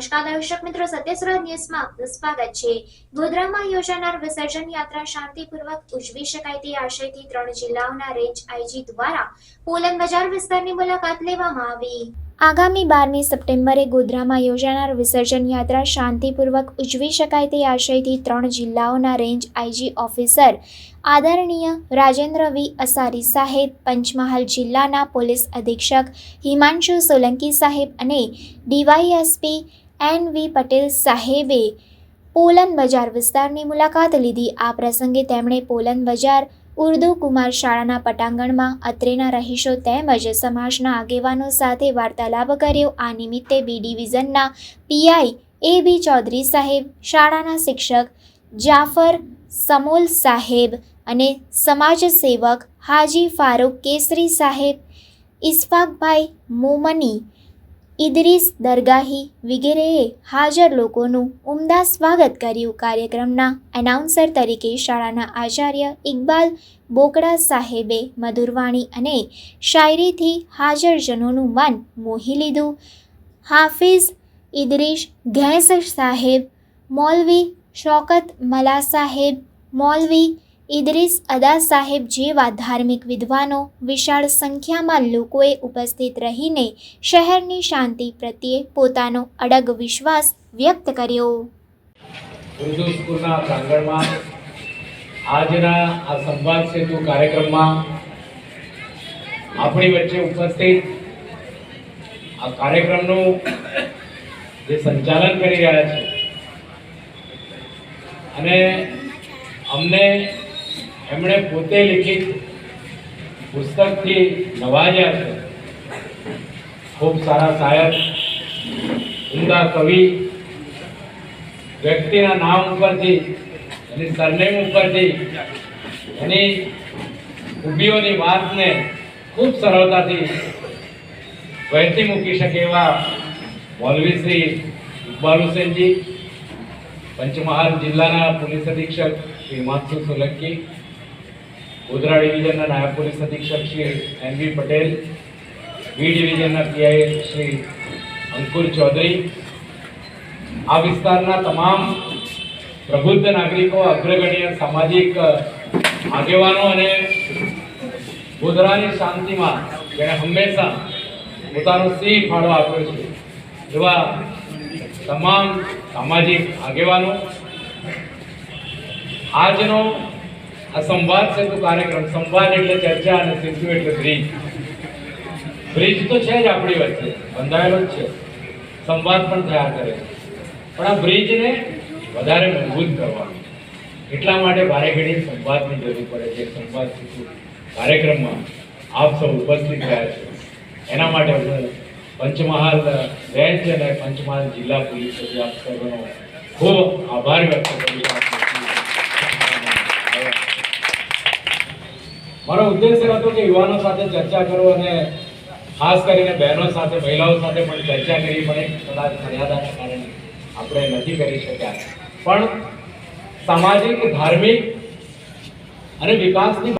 નમસ્કાર દર્શક મિત્રો સત્યસ્વરાજ ન્યૂઝમાં આપનું સ્વાગત છે. ગોધરામાં યોજાનાર વિસર્જન યાત્રા શાંતિપૂર્વક ઉજવી શકાય તે આશયથી ત્રણ જિલ્લાઓના રેન્જ આઈજી દ્વારા પોલન બજાર વિસ્તારની મુલાકાત લેવામાં આવી. આગામી બારમી સપ્ટેમ્બરે ગોધરામાં યોજાનાર વિસર્જન યાત્રા શાંતિપૂર્વક ઉજવી શકાય તે આશયથી ત્રણ જિલ્લાઓના રેન્જ આઈજી ઓફિસર આદરણીય રાજેન્દ્ર વી. અસારી સાહેબ, પંચમહાલ જિલ્લાના પોલીસ અધિક્ષક હિમાંશુ સોલંકી સાહેબ અને ડીવાયએસપી એન વી પટેલ સાહેબે પોલન બજાર વિસ્તારની મુલાકાત લીધી. આ પ્રસંગે તેમણે પોલન બજાર ઉર્દુ કુમાર શાળાના પટાંગણમાં અત્રેના રહીશો તેમજ સમાજના આગેવાનો સાથે વાર્તાલાપ કર્યો. આ નિમિત્તે બી ડિવિઝનના પીઆઈ એ બી ચૌધરી સાહેબ, શાળાના શિક્ષક જાફર સમોલ સાહેબ અને સમાજ સેવક હાજી ફારૂક કેસરી સાહેબ ઇસ્ફાકભાઈ મોમની ઇદરીસ દરગાહી વગેરેએ હાજર લોકોનું ઉમદા સ્વાગત કર્યું કાર્યક્રમના એનાઉન્સર તરીકે શાળાના આચાર્ય ઇકબાલ બોકડા સાહેબે મધુરવાણી અને શાયરીથી હાજરજનોનું મન મોહી લીધું. હાફિઝ ઇદરીશ ઘેસ સાહેબ, મૌલવી શોકત મલા સાહેબ, મૌલવી ઇદરીસ અદા સાહેબ જેવા ધાર્મિક વિદ્વાનો વિશાળ સંખ્યામાં લોકોએ ઉપસ્થિત રહીને શહેરની શાંતિ પ્રત્યે પોતાનો અડગ વિશ્વાસ વ્યક્ત કર્યો. આજના આ સંવાદ સેતુ કાર્યક્રમમાં આપણી વચ્ચે ઉપસ્થિત આ કાર્યક્રમનું જે સંચાલન કરી રહ્યા છે અને અમને એમણે પોતે લિખિત પુસ્તકથી નવાજ્યા છે. ખૂબ સારા શાયર ઉમદા કવિ. વ્યક્તિના નામ ઉપરથી, એની સરનેમ ઉપરથી, એની ખૂબીઓની વાતને ખૂબ સરળતાથી વહેતી મૂકી શકે એવા મૌલવી શ્રી ઇકબાલ હુસેનજી પંચમહાલ જિલ્લાના પોલીસ અધિક્ષક શ્રી હિમાંશુ સોલંકી ગોધરા ડિવિઝનના નાયબ પોલીસ અધિક્ષક Shri M V Patel, B ડિવિઝનના PI Shri Ankur Chaudhary. આ વિસ્તારના તમામ પ્રબુદ્ધ નાગરિકો, અગ્રગણ્ય સામાજિક આગેવાનો અને ગોધરાની શાંતિમાં જેણે હંમેશા પોતાનો સિંહ ફાળો આપ્યો છે. એવા તમામ સામાજિક આગેવાનો, આજનો આ સંવાદ સેતુ કાર્યક્રમ, સંવાદ એટલે ચર્ચા અને સેતુ એટલે બ્રિજ. બ્રિજ તો છે જ આપણી વચ્ચે, બંધાયેલો જ છે. સંવાદ પણ થયા કરે. છે પણ આ બ્રિજને વધારે મજબૂત કરવાનું એટલા માટે ભારે ઘડી સંવાદની જરૂર પડે છે. સંવાદ સેતુ કાર્યક્રમમાં આપ સૌ ઉપસ્થિત રહ્યા છો. એના માટે હું પંચમહાલ રેન્જ અને પંચમહાલ જિલ્લા પોલીસ આપ સર્વનો ખૂબ આભાર વ્યક્ત કરું મારો ઉદ્દેશ એવો હતો કે યુવાનો સાથે ચર્ચા કરો અને ખાસ કરીને બહેનો સાથે, મહિલાઓ સાથે પણ ચર્ચા કરી, પણ કદાચ મર્યાદાના કારણે આપણે નથી કરી શક્યા. પણ સામાજિક, ધાર્મિક અને વિકાસની